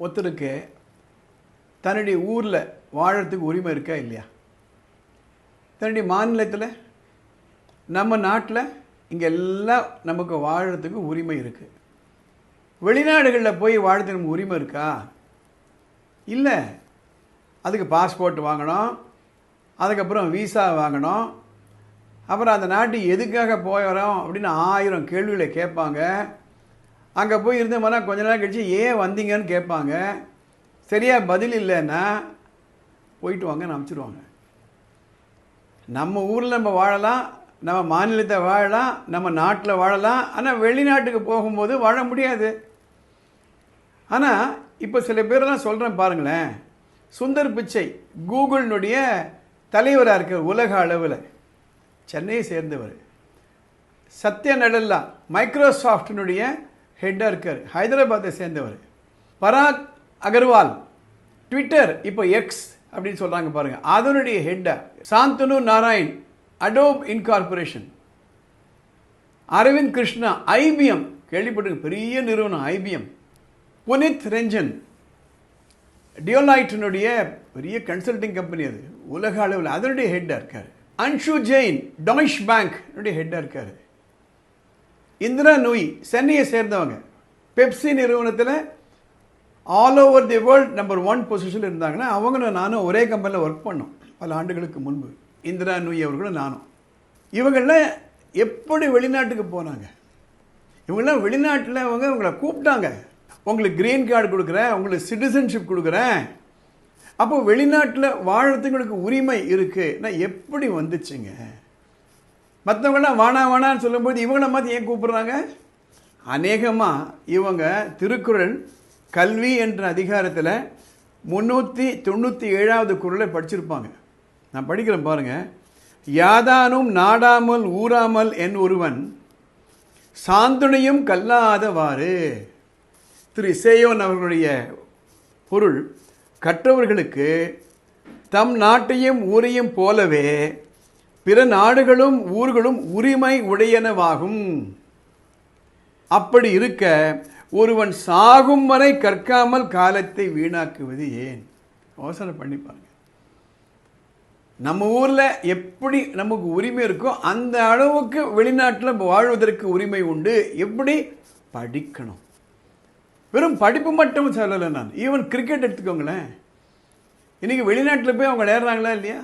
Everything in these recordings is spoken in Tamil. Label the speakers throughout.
Speaker 1: ஒருத்தருக்கு தன்னுடைய ஊரில் வாழறதுக்கு உரிமை இருக்கா இல்லையா? தன்னுடைய மாநிலத்தில் நம்ம நாட்டில் இங்கே எல்லாம் நமக்கு வாழறதுக்கு உரிமை இருக்குது வெளிநாடுகளில் போய் வாழறதுக்கு நமக்கு உரிமை இருக்கா? இல்லை. அதுக்கு பாஸ்போர்ட் வாங்கணும். அதுக்கப்புறம் விசா வாங்கணும். அப்புறம் அந்த நாட்டு எதுக்காக போகிறோம் அப்படின்னு ஆயிரம் கேள்விகளை கேட்பாங்க. அங்கே போய் இருந்தோம்னா கொஞ்ச நேரம் கழிச்சு ஏன் வந்தீங்கன்னு கேட்பாங்க. சரியாக பதில் இல்லைன்னா போயிட்டு வாங்கன்னு அனுப்பிச்சிடுவாங்க நம்ம ஊரில் நம்ம வாழலாம் நம்ம மாநிலத்தை வாழலாம் நம்ம நாட்டில் வாழலாம். ஆனால் வெளிநாட்டுக்கு போகும்போது வாழ முடியாது. ஆனால் இப்போ சில பேரெல்லாம் சொல்கிறேன் பாருங்களேன். சுந்தர் பிச்சை கூகுளினுடைய தலைவராக இருக்கார் உலக அளவில். சென்னையை சேர்ந்தவர். சத்ய நடல்லா மைக்ரோசாஃப்டினுடைய ஹெட்டாக இருக்கார். ஹைதராபாத்தை சேர்ந்தவர். பராக் அகர்வால் ட்விட்டர் இப்போ எக்ஸ் அப்படின்னு சொல்கிறாங்க பாருங்கள் அதனுடைய ஹெட்டாக Shantanu Narayen Adobe incorporation Arvind Krishna IBM கேள்விப்பட்டிருக்க பெரிய நிறுவனம் ஐபிஎம் புனித் ரஞ்சன். டியோலைட்டினுடைய பெரிய கன்சல்டிங் கம்பெனி அது. உலக அளவில் அதனுடைய ஹெட்டாக இருக்கார். அன்ஷு ஜெயின் டாய்ஷ் பேங்க் ஹெட்டாக இருக்கார். இந்திரா நூய் சென்னையை சேர்ந்தவங்க. பெப்சி நிறுவனத்தில் all over the world number one பொசிஷனில் இருந்தாங்கன்னா அவங்களும் நானும் ஒரே கம்பெனியில் ஒர்க் பண்ணோம். பல ஆண்டுகளுக்கு முன்பு. இந்திரா நூய் அவர்களும் நானும். இவங்களாம் எப்படி வெளிநாட்டுக்கு போனாங்க? இவங்கெல்லாம் வெளிநாட்டில் அவங்க உங்களை கூப்பிட்டாங்க. உங்களுக்கு க்ரீன் கார்டு கொடுக்குறேன் உங்களுக்கு சிட்டிசன்ஷிப் கொடுக்குறேன். அப்போ வெளிநாட்டில் வாழறதுக்கு உரிமை இருக்குது நான் எப்படி வந்துச்சுங்க? மற்றவங்களாம் வானா வானான்னு சொல்லும்போது இவங்கள மாற்றி ஏன் கூப்பிட்றாங்க? அநேகமாக இவங்க திருக்குறள் கல்வி என்ற அதிகாரத்தில் முந்நூற்றி தொண்ணூற்றி ஏழாவது குரலை படிச்சிருப்பாங்க. நான் படிக்கிறேன் பாருங்கள் யாதானும் நாடாமல் ஊறாமல் என் ஒருவன் சாந்துணையும் கல்லாதவாறு. திரு இசையோன் அவர்களுடைய பொருள் கற்றவர்களுக்கு தம் நாட்டையும் ஊரையும் போலவே பிற நாடுகளும் ஊர்களும் உரிமை உடையனவாகும். அப்படி இருக்க ஒருவன் சாகும் வரை கற்காமல் காலத்தை வீணாக்குவது ஏன்? யோசனை பண்ணி பாருங்க. நம்ம ஊரில் எப்படி நமக்கு உரிமை இருக்கோ அந்த அளவுக்கு வெளிநாட்டில் வாழ்வதற்கு உரிமை உண்டு. எப்படி? படிக்கணும். வெறும் படிப்பு மட்டும் சொல்லலை நான். ஈவன் கிரிக்கெட் எடுத்துக்கோங்களேன். இன்றைக்கி வெளிநாட்டில் போய் அவங்க விளையாடுறாங்களா இல்லையா?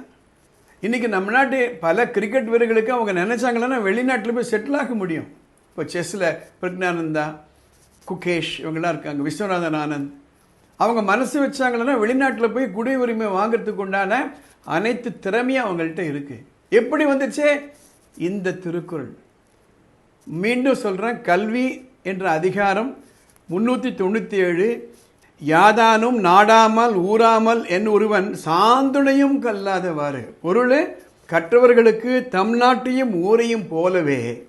Speaker 1: இன்றைக்கி நம்ம நாட்டு பல கிரிக்கெட் வீரர்களுக்கு அவங்க நினச்சாங்களன்னா வெளிநாட்டில் போய் செட்டில் ஆக முடியும். இப்போ செஸ்ஸில் பிரக்னானந்தா குகேஷ் இவங்கெல்லாம் இருக்காங்க விஸ்வநாதன் ஆனந்த். அவங்க மனசு வச்சாங்கன்னா வெளிநாட்டில் போய் குடியுரிமை வாங்கிறதுக்கு உண்டான அனைத்து திறமையும் அவங்கள்ட்ட இருக்குது எப்படி வந்துச்சே? இந்த திருக்குறள். மீண்டும் சொல்கிறேன் கல்வி என்ற அதிகாரம் முன்னூற்றி தொண்ணூற்றி ஏழு யாதானும் நாடாமல் ஊறாமல் என் ஒருவன் சாந்துணையும் கல்லாதவாறு. பொருள் கற்றவர்களுக்கு தம் நாட்டையும் ஊரையும் போலவே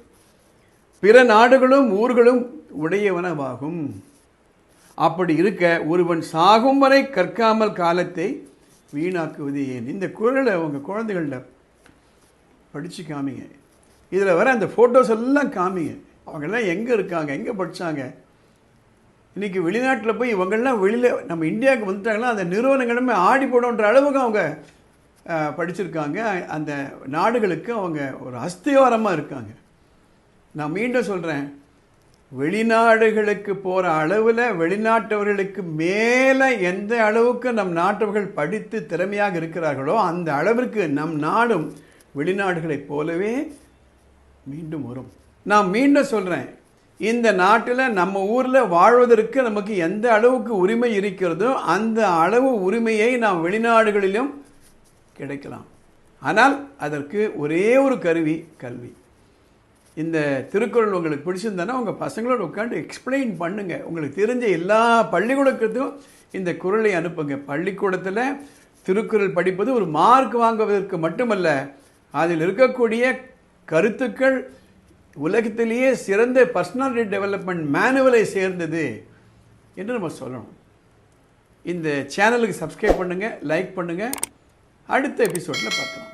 Speaker 1: பிற நாடுகளும் ஊர்களும் உடையவனவாகும். அப்படி இருக்க ஒருவன் சாகும் வரை கற்காமல் காலத்தை வீணாக்குவது ஏன்? இந்த குரலை அவங்க குழந்தைகள்ட படித்து காமிங்க. இதில் வர அந்த ஃபோட்டோஸ் எல்லாம் காமிங்க. அவங்கெல்லாம் எங்கே இருக்காங்க? எங்கே படித்தாங்க இன்றைக்கி வெளிநாட்டில் போய் இவங்கெல்லாம் வெளியில் நம்ம இந்தியாவுக்கு வந்துட்டாங்கன்னா அந்த நிறுவனங்களுமே ஆடி போடுன்ற அளவுக்கு அவங்க படிச்சிருக்காங்க. அந்த நாடுகளுக்கு அவங்க ஒரு அஸ்திவாரமாக இருக்காங்க. நான் மீண்டும் சொல்கிறேன் வெளிநாடுகளுக்கு போகிற அளவில் வெளிநாட்டவர்களுக்கு மேலே எந்த அளவுக்கு நம் நாட்டவர்கள் படித்து திறமையாக இருக்கிறார்களோ அந்த அளவிற்கு நம் நாடும் வெளிநாடுகளைப் போலவே மீண்டும் வரும். நான் மீண்டும் சொல்கிறேன் இந்த நாட்டில் நம்ம ஊரில் வாழ்வதற்கு நமக்கு எந்த அளவுக்கு உரிமை இருக்கிறதோ அந்த அளவு உரிமையை நாம் வெளிநாடுகளிலும் கிடைக்கலாம். ஆனால் அதற்கு ஒரே ஒரு கருவி கல்வி. இந்த திருக்குறள் உங்களுக்கு பிடிச்சிருந்தானா உங்கள் பசங்களோட உட்காந்து எக்ஸ்பிளைன் பண்ணுங்கள் உங்களுக்கு தெரிஞ்ச எல்லா பள்ளிக்கூடத்துக்கும் இந்த குரலை அனுப்புங்க. பள்ளிக்கூடத்தில் திருக்குறள் படிப்பது ஒரு மார்க் வாங்குவதற்கு மட்டுமல்ல அதில் இருக்கக்கூடிய கருத்துக்கள் உலகத்திலேயே சிறந்த பர்சனாலிட்டி டெவலப்மெண்ட் மேனுவலை சேர்ந்தது என்று நம்ம சொல்லணும். இந்த சேனலுக்கு சப்ஸ்கிரைப் பண்ணுங்கள் லைக் பண்ணுங்கள் அடுத்த எபிசோடில் பார்க்கலாம்.